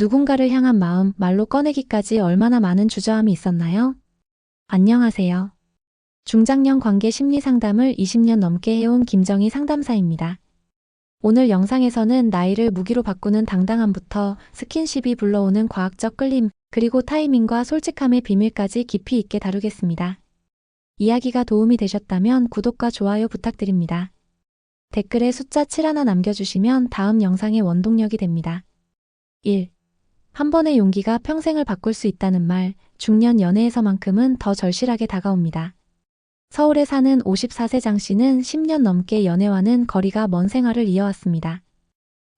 누군가를 향한 마음 말로 꺼내기까지 얼마나 많은 주저함이 있었나요? 안녕하세요. 중장년 관계 심리 상담을 20년 넘게 해온 김정희 상담사입니다. 오늘 영상에서는 나이를 무기로 바꾸는 당당함부터 스킨십이 불러오는 과학적 끌림, 그리고 타이밍과 솔직함의 비밀까지 깊이 있게 다루겠습니다. 이야기가 도움이 되셨다면 구독과 좋아요 부탁드립니다. 댓글에 숫자 7 하나 남겨주시면 다음 영상의 원동력이 됩니다. 1. 한 번의 용기가 평생을 바꿀 수 있다는 말, 중년 연애에서만큼은 더 절실하게 다가옵니다. 서울에 사는 54세 장 씨는 10년 넘게 연애와는 거리가 먼 생활을 이어왔습니다.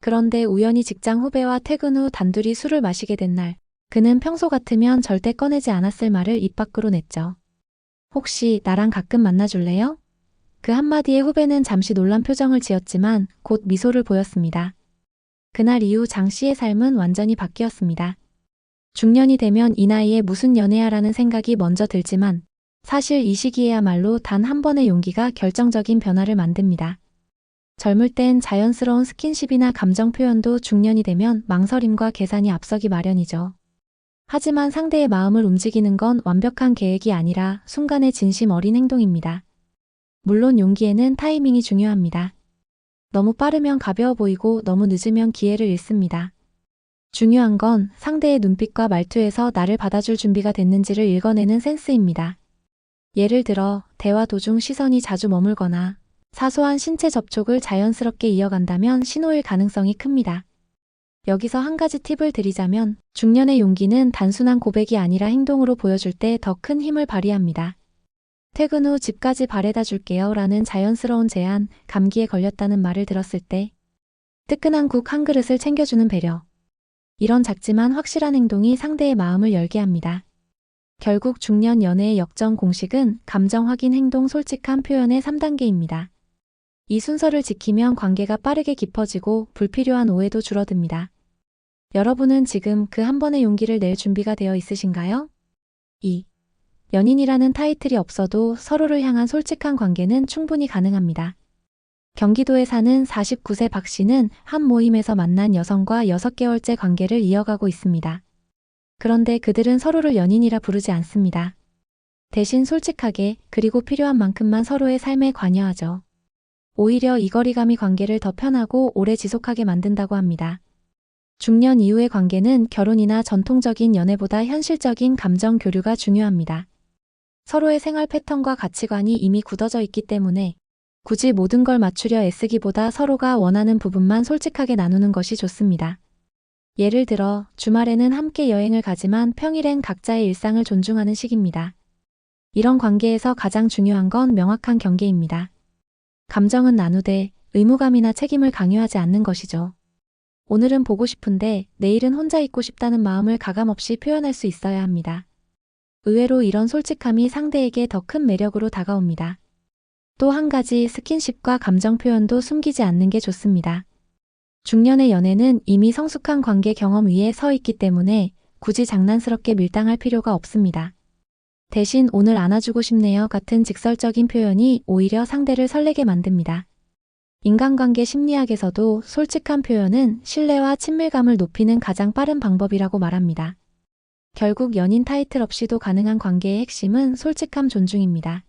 그런데 우연히 직장 후배와 퇴근 후 단둘이 술을 마시게 된 날, 그는 평소 같으면 절대 꺼내지 않았을 말을 입 밖으로 냈죠. 혹시 나랑 가끔 만나줄래요? 그 한마디에 후배는 잠시 놀란 표정을 지었지만 곧 미소를 보였습니다. 그날 이후 장 씨의 삶은 완전히 바뀌었습니다. 중년이 되면 이 나이에 무슨 연애야라는 생각이 먼저 들지만 사실 이 시기에야말로 단 한 번의 용기가 결정적인 변화를 만듭니다. 젊을 땐 자연스러운 스킨십이나 감정 표현도 중년이 되면 망설임과 계산이 앞서기 마련이죠. 하지만 상대의 마음을 움직이는 건 완벽한 계획이 아니라 순간의 진심 어린 행동입니다. 물론 용기에는 타이밍이 중요합니다. 너무 빠르면 가벼워 보이고 너무 늦으면 기회를 잃습니다. 중요한 건 상대의 눈빛과 말투에서 나를 받아줄 준비가 됐는지를 읽어내는 센스입니다. 예를 들어, 대화 도중 시선이 자주 머물거나 사소한 신체 접촉을 자연스럽게 이어간다면 신호일 가능성이 큽니다. 여기서 한 가지 팁을 드리자면 중년의 용기는 단순한 고백이 아니라 행동으로 보여줄 때 더 큰 힘을 발휘합니다. 퇴근 후 집까지 바래다 줄게요 라는 자연스러운 제안, 감기에 걸렸다는 말을 들었을 때 뜨끈한 국 한 그릇을 챙겨주는 배려. 이런 작지만 확실한 행동이 상대의 마음을 열게 합니다. 결국 중년 연애의 역전 공식은 감정 확인 행동 솔직한 표현의 3단계입니다. 이 순서를 지키면 관계가 빠르게 깊어지고 불필요한 오해도 줄어듭니다. 여러분은 지금 그 한 번의 용기를 낼 준비가 되어 있으신가요? 2. 연인이라는 타이틀이 없어도 서로를 향한 솔직한 관계는 충분히 가능합니다. 경기도에 사는 49세 박 씨는 한 모임에서 만난 여성과 6개월째 관계를 이어가고 있습니다. 그런데 그들은 서로를 연인이라 부르지 않습니다. 대신 솔직하게 그리고 필요한 만큼만 서로의 삶에 관여하죠. 오히려 이 거리감이 관계를 더 편하고 오래 지속하게 만든다고 합니다. 중년 이후의 관계는 결혼이나 전통적인 연애보다 현실적인 감정 교류가 중요합니다. 서로의 생활 패턴과 가치관이 이미 굳어져 있기 때문에 굳이 모든 걸 맞추려 애쓰기보다 서로가 원하는 부분만 솔직하게 나누는 것이 좋습니다. 예를 들어 주말에는 함께 여행을 가지만 평일엔 각자의 일상을 존중하는 식입니다. 이런 관계에서 가장 중요한 건 명확한 경계입니다. 감정은 나누되 의무감이나 책임을 강요하지 않는 것이죠. 오늘은 보고 싶은데 내일은 혼자 있고 싶다는 마음을 가감없이 표현할 수 있어야 합니다. 의외로 이런 솔직함이 상대에게 더 큰 매력으로 다가옵니다. 또 한 가지 스킨십과 감정 표현도 숨기지 않는 게 좋습니다. 중년의 연애는 이미 성숙한 관계 경험 위에 서 있기 때문에 굳이 장난스럽게 밀당할 필요가 없습니다. 대신 오늘 안아주고 싶네요 같은 직설적인 표현이 오히려 상대를 설레게 만듭니다. 인간관계 심리학에서도 솔직한 표현은 신뢰와 친밀감을 높이는 가장 빠른 방법이라고 말합니다. 결국 연인 타이틀 없이도 가능한 관계의 핵심은 솔직함 존중입니다.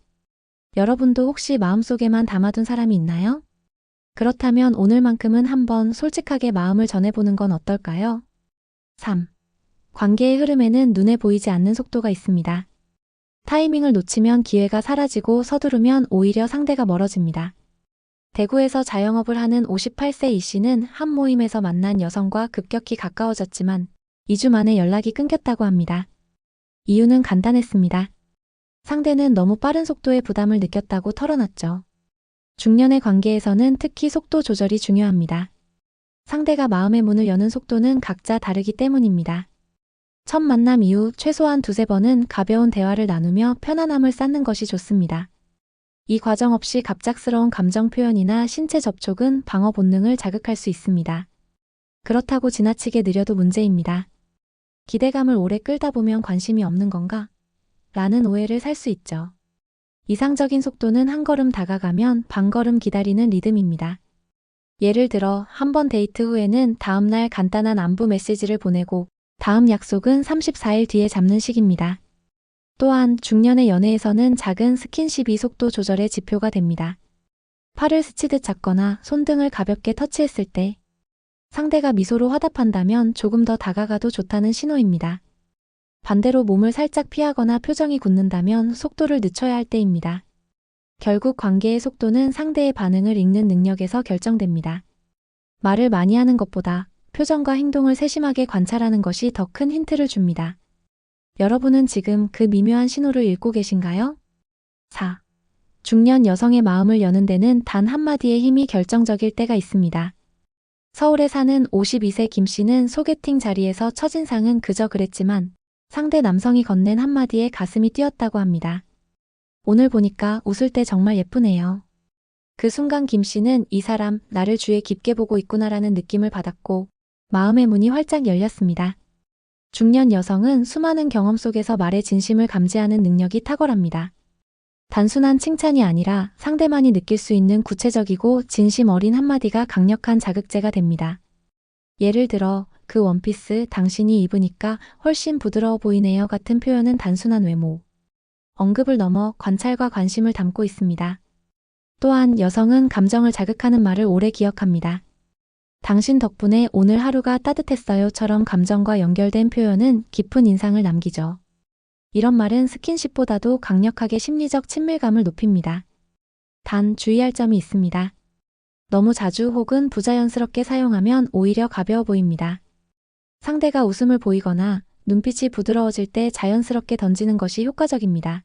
여러분도 혹시 마음속에만 담아둔 사람이 있나요? 그렇다면 오늘만큼은 한번 솔직하게 마음을 전해보는 건 어떨까요? 3. 관계의 흐름에는 눈에 보이지 않는 속도가 있습니다. 타이밍을 놓치면 기회가 사라지고 서두르면 오히려 상대가 멀어집니다. 대구에서 자영업을 하는 58세 이 씨는 한 모임에서 만난 여성과 급격히 가까워졌지만 2주 만에 연락이 끊겼다고 합니다. 이유는 간단했습니다. 상대는 너무 빠른 속도의 부담을 느꼈다고 털어놨죠. 중년의 관계에서는 특히 속도 조절이 중요합니다. 상대가 마음의 문을 여는 속도는 각자 다르기 때문입니다. 첫 만남 이후 최소한 두세 번은 가벼운 대화를 나누며 편안함을 쌓는 것이 좋습니다. 이 과정 없이 갑작스러운 감정 표현이나 신체 접촉은 방어 본능을 자극할 수 있습니다. 그렇다고 지나치게 느려도 문제입니다. 기대감을 오래 끌다 보면 관심이 없는 건가? 라는 오해를 살 수 있죠. 이상적인 속도는 한 걸음 다가가면 반 걸음 기다리는 리듬입니다. 예를 들어 한 번 데이트 후에는 다음날 간단한 안부 메시지를 보내고 다음 약속은 34일 뒤에 잡는 식입니다. 또한 중년의 연애에서는 작은 스킨십이 속도 조절의 지표가 됩니다. 팔을 스치듯 잡거나 손등을 가볍게 터치했을 때 상대가 미소로 화답한다면 조금 더 다가가도 좋다는 신호입니다. 반대로 몸을 살짝 피하거나 표정이 굳는다면 속도를 늦춰야 할 때입니다. 결국 관계의 속도는 상대의 반응을 읽는 능력에서 결정됩니다. 말을 많이 하는 것보다 표정과 행동을 세심하게 관찰하는 것이 더 큰 힌트를 줍니다. 여러분은 지금 그 미묘한 신호를 읽고 계신가요? 4. 중년 여성의 마음을 여는 데는 단 한마디의 힘이 결정적일 때가 있습니다. 서울에 사는 52세 김 씨는 소개팅 자리에서 첫인상은 그저 그랬지만 상대 남성이 건넨 한마디에 가슴이 뛰었다고 합니다. 오늘 보니까 웃을 때 정말 예쁘네요. 그 순간 김 씨는 이 사람 나를 주에 깊게 보고 있구나라는 느낌을 받았고 마음의 문이 활짝 열렸습니다. 중년 여성은 수많은 경험 속에서 말의 진심을 감지하는 능력이 탁월합니다. 단순한 칭찬이 아니라 상대만이 느낄 수 있는 구체적이고 진심 어린 한마디가 강력한 자극제가 됩니다. 예를 들어, 그 원피스 당신이 입으니까 훨씬 부드러워 보이네요 같은 표현은 단순한 외모. 언급을 넘어 관찰과 관심을 담고 있습니다. 또한 여성은 감정을 자극하는 말을 오래 기억합니다. 당신 덕분에 오늘 하루가 따뜻했어요처럼 감정과 연결된 표현은 깊은 인상을 남기죠. 이런 말은 스킨십보다도 강력하게 심리적 친밀감을 높입니다. 단 주의할 점이 있습니다. 너무 자주 혹은 부자연스럽게 사용하면 오히려 가벼워 보입니다. 상대가 웃음을 보이거나 눈빛이 부드러워질 때 자연스럽게 던지는 것이 효과적입니다.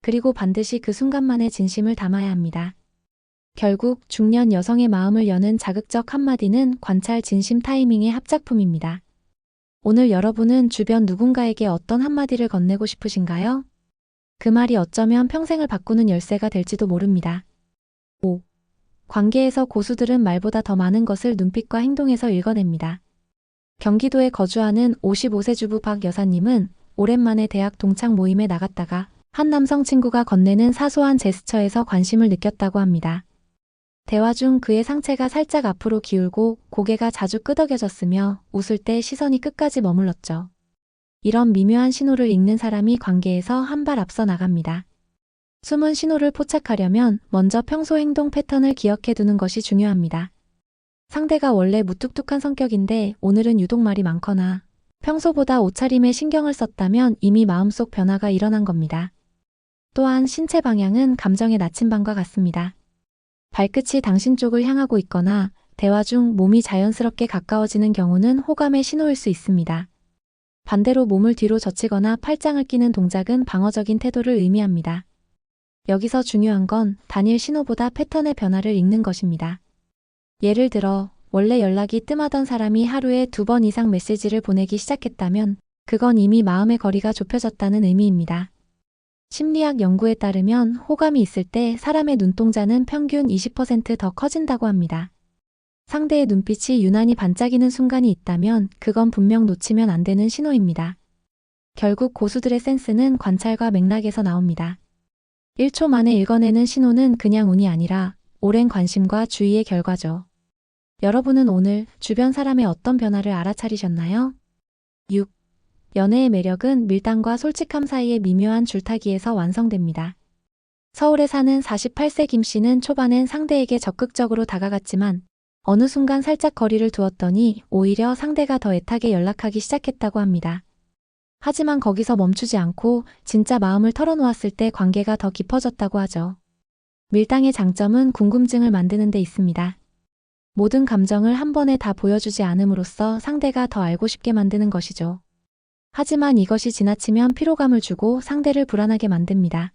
그리고 반드시 그 순간만의 진심을 담아야 합니다. 결국 중년 여성의 마음을 여는 자극적 한마디는 관찰 진심 타이밍의 합작품입니다. 오늘 여러분은 주변 누군가에게 어떤 한마디를 건네고 싶으신가요? 그 말이 어쩌면 평생을 바꾸는 열쇠가 될지도 모릅니다. 5. 관계에서 고수들은 말보다 더 많은 것을 눈빛과 행동에서 읽어냅니다. 경기도에 거주하는 55세 주부 박 여사님은 오랜만에 대학 동창 모임에 나갔다가 한 남성 친구가 건네는 사소한 제스처에서 관심을 느꼈다고 합니다. 대화 중 그의 상체가 살짝 앞으로 기울고 고개가 자주 끄덕여졌으며 웃을 때 시선이 끝까지 머물렀죠. 이런 미묘한 신호를 읽는 사람이 관계에서 한 발 앞서 나갑니다. 숨은 신호를 포착하려면 먼저 평소 행동 패턴을 기억해 두는 것이 중요합니다. 상대가 원래 무뚝뚝한 성격인데 오늘은 유독 말이 많거나 평소보다 옷차림에 신경을 썼다면 이미 마음속 변화가 일어난 겁니다. 또한 신체 방향은 감정의 나침반과 같습니다. 발끝이 당신 쪽을 향하고 있거나 대화 중 몸이 자연스럽게 가까워지는 경우는 호감의 신호일 수 있습니다. 반대로 몸을 뒤로 젖히거나 팔짱을 끼는 동작은 방어적인 태도를 의미합니다. 여기서 중요한 건 단일 신호보다 패턴의 변화를 읽는 것입니다. 예를 들어, 원래 연락이 뜸하던 사람이 하루에 두 번 이상 메시지를 보내기 시작했다면 그건 이미 마음의 거리가 좁혀졌다는 의미입니다. 심리학 연구에 따르면 호감이 있을 때 사람의 눈동자는 평균 20%더 커진다고 합니다. 상대의 눈빛이 유난히 반짝이는 순간이 있다면 그건 분명 놓치면 안 되는 신호입니다. 결국 고수들의 센스는 관찰과 맥락에서 나옵니다. 1초 만에 읽어내는 신호는 그냥 운이 아니라 오랜 관심과 주의의 결과죠. 여러분은 오늘 주변 사람의 어떤 변화를 알아차리셨나요? 6. 연애의 매력은 밀당과 솔직함 사이의 미묘한 줄타기에서 완성됩니다. 서울에 사는 48세 김 씨는 초반엔 상대에게 적극적으로 다가갔지만 어느 순간 살짝 거리를 두었더니 오히려 상대가 더 애타게 연락하기 시작했다고 합니다. 하지만 거기서 멈추지 않고 진짜 마음을 털어놓았을 때 관계가 더 깊어졌다고 하죠. 밀당의 장점은 궁금증을 만드는 데 있습니다. 모든 감정을 한 번에 다 보여주지 않음으로써 상대가 더 알고 싶게 만드는 것이죠. 하지만 이것이 지나치면 피로감을 주고 상대를 불안하게 만듭니다.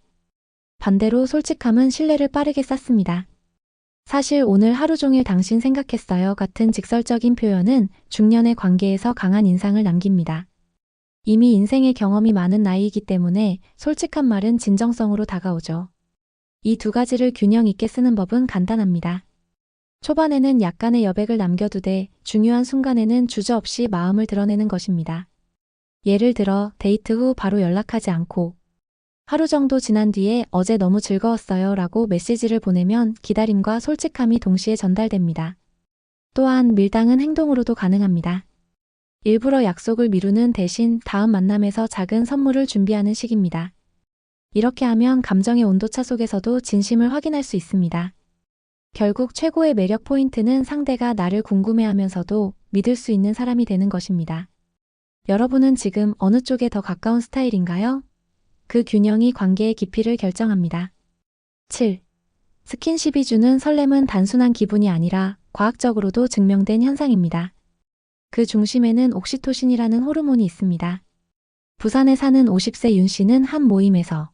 반대로 솔직함은 신뢰를 빠르게 쌓습니다. 사실 오늘 하루 종일 당신 생각했어요 같은 직설적인 표현은 중년의 관계에서 강한 인상을 남깁니다. 이미 인생의 경험이 많은 나이이기 때문에 솔직한 말은 진정성으로 다가오죠. 이 두 가지를 균형 있게 쓰는 법은 간단합니다. 초반에는 약간의 여백을 남겨두되 중요한 순간에는 주저없이 마음을 드러내는 것입니다. 예를 들어 데이트 후 바로 연락하지 않고 하루 정도 지난 뒤에 어제 너무 즐거웠어요 라고 메시지를 보내면 기다림과 솔직함이 동시에 전달됩니다. 또한 밀당은 행동으로도 가능합니다. 일부러 약속을 미루는 대신 다음 만남에서 작은 선물을 준비하는 식입니다. 이렇게 하면 감정의 온도차 속에서도 진심을 확인할 수 있습니다. 결국 최고의 매력 포인트는 상대가 나를 궁금해하면서도 믿을 수 있는 사람이 되는 것입니다. 여러분은 지금 어느 쪽에 더 가까운 스타일인가요? 그 균형이 관계의 깊이를 결정합니다. 7. 스킨십이 주는 설렘은 단순한 기분이 아니라 과학적으로도 증명된 현상입니다. 그 중심에는 옥시토신이라는 호르몬이 있습니다. 부산에 사는 50세 윤 씨는 한 모임에서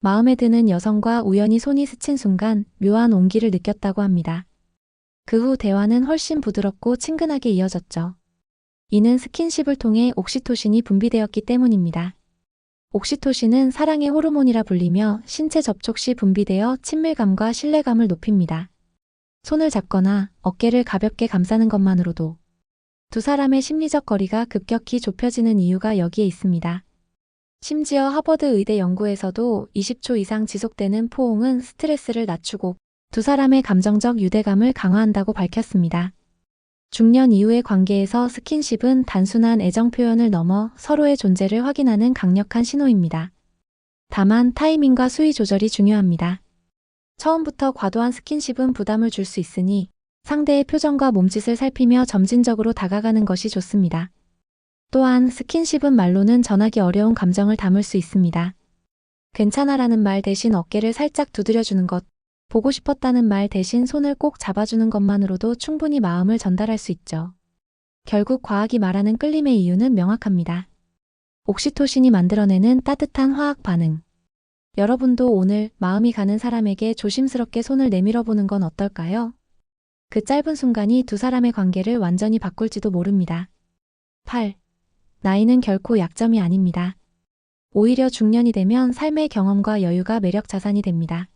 마음에 드는 여성과 우연히 손이 스친 순간 묘한 온기를 느꼈다고 합니다. 그 후 대화는 훨씬 부드럽고 친근하게 이어졌죠. 이는 스킨십을 통해 옥시토신이 분비되었기 때문입니다. 옥시토신은 사랑의 호르몬이라 불리며 신체 접촉 시 분비되어 친밀감과 신뢰감을 높입니다. 손을 잡거나 어깨를 가볍게 감싸는 것만으로도 두 사람의 심리적 거리가 급격히 좁혀지는 이유가 여기에 있습니다. 심지어 하버드 의대 연구에서도 20초 이상 지속되는 포옹은 스트레스를 낮추고 두 사람의 감정적 유대감을 강화한다고 밝혔습니다. 중년 이후의 관계에서 스킨십은 단순한 애정 표현을 넘어 서로의 존재를 확인하는 강력한 신호입니다. 다만 타이밍과 수위 조절이 중요합니다. 처음부터 과도한 스킨십은 부담을 줄 수 있으니 상대의 표정과 몸짓을 살피며 점진적으로 다가가는 것이 좋습니다. 또한 스킨십은 말로는 전하기 어려운 감정을 담을 수 있습니다. 괜찮아라는 말 대신 어깨를 살짝 두드려주는 것, 보고 싶었다는 말 대신 손을 꼭 잡아주는 것만으로도 충분히 마음을 전달할 수 있죠. 결국 과학이 말하는 끌림의 이유는 명확합니다. 옥시토신이 만들어내는 따뜻한 화학 반응. 여러분도 오늘 마음이 가는 사람에게 조심스럽게 손을 내밀어 보는 건 어떨까요? 그 짧은 순간이 두 사람의 관계를 완전히 바꿀지도 모릅니다. 8. 나이는 결코 약점이 아닙니다. 오히려 중년이 되면 삶의 경험과 여유가 매력 자산이 됩니다.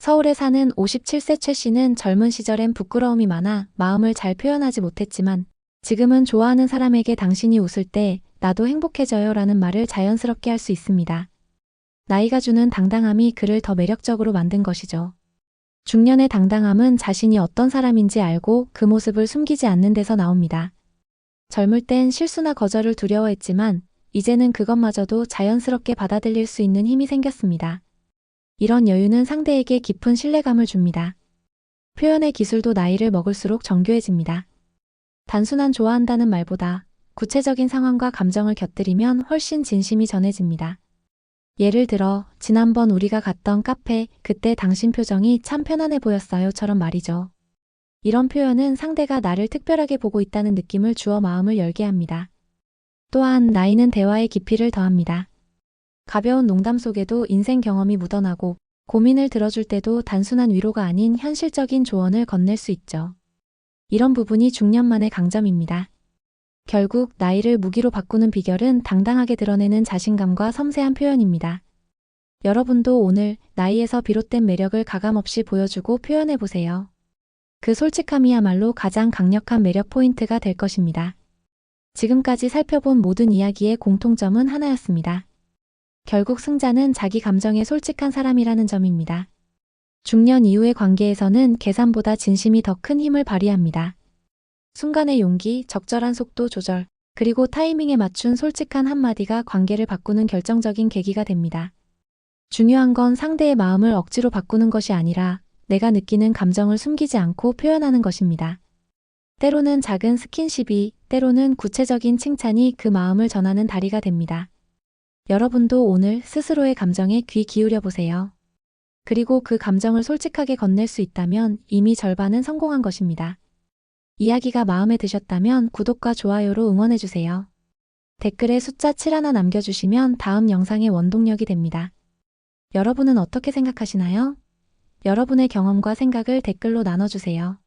서울에 사는 57세 최 씨는 젊은 시절엔 부끄러움이 많아 마음을 잘 표현하지 못했지만 지금은 좋아하는 사람에게 당신이 웃을 때 나도 행복해져요 라는 말을 자연스럽게 할 수 있습니다. 나이가 주는 당당함이 그를 더 매력적으로 만든 것이죠. 중년의 당당함은 자신이 어떤 사람인지 알고 그 모습을 숨기지 않는 데서 나옵니다. 젊을 땐 실수나 거절을 두려워했지만 이제는 그것마저도 자연스럽게 받아들일 수 있는 힘이 생겼습니다. 이런 여유는 상대에게 깊은 신뢰감을 줍니다. 표현의 기술도 나이를 먹을수록 정교해집니다. 단순한 좋아한다는 말보다 구체적인 상황과 감정을 곁들이면 훨씬 진심이 전해집니다. 예를 들어, 지난번 우리가 갔던 카페, 그때 당신 표정이 참 편안해 보였어요.처럼 말이죠. 이런 표현은 상대가 나를 특별하게 보고 있다는 느낌을 주어 마음을 열게 합니다. 또한 나이는 대화의 깊이를 더합니다. 가벼운 농담 속에도 인생 경험이 묻어나고 고민을 들어줄 때도 단순한 위로가 아닌 현실적인 조언을 건넬 수 있죠. 이런 부분이 중년만의 강점입니다. 결국 나이를 무기로 바꾸는 비결은 당당하게 드러내는 자신감과 섬세한 표현입니다. 여러분도 오늘 나이에서 비롯된 매력을 가감없이 보여주고 표현해 보세요. 그 솔직함이야말로 가장 강력한 매력 포인트가 될 것입니다. 지금까지 살펴본 모든 이야기의 공통점은 하나였습니다. 결국 승자는 자기 감정에 솔직한 사람이라는 점입니다. 중년 이후의 관계에서는 계산보다 진심이 더 큰 힘을 발휘합니다. 순간의 용기, 적절한 속도 조절, 그리고 타이밍에 맞춘 솔직한 한마디가 관계를 바꾸는 결정적인 계기가 됩니다. 중요한 건 상대의 마음을 억지로 바꾸는 것이 아니라 내가 느끼는 감정을 숨기지 않고 표현하는 것입니다. 때로는 작은 스킨십이, 때로는 구체적인 칭찬이 그 마음을 전하는 다리가 됩니다. 여러분도 오늘 스스로의 감정에 귀 기울여 보세요. 그리고 그 감정을 솔직하게 건넬 수 있다면 이미 절반은 성공한 것입니다. 이야기가 마음에 드셨다면 구독과 좋아요로 응원해주세요. 댓글에 숫자 7 하나 남겨주시면 다음 영상의 원동력이 됩니다. 여러분은 어떻게 생각하시나요? 여러분의 경험과 생각을 댓글로 나눠주세요.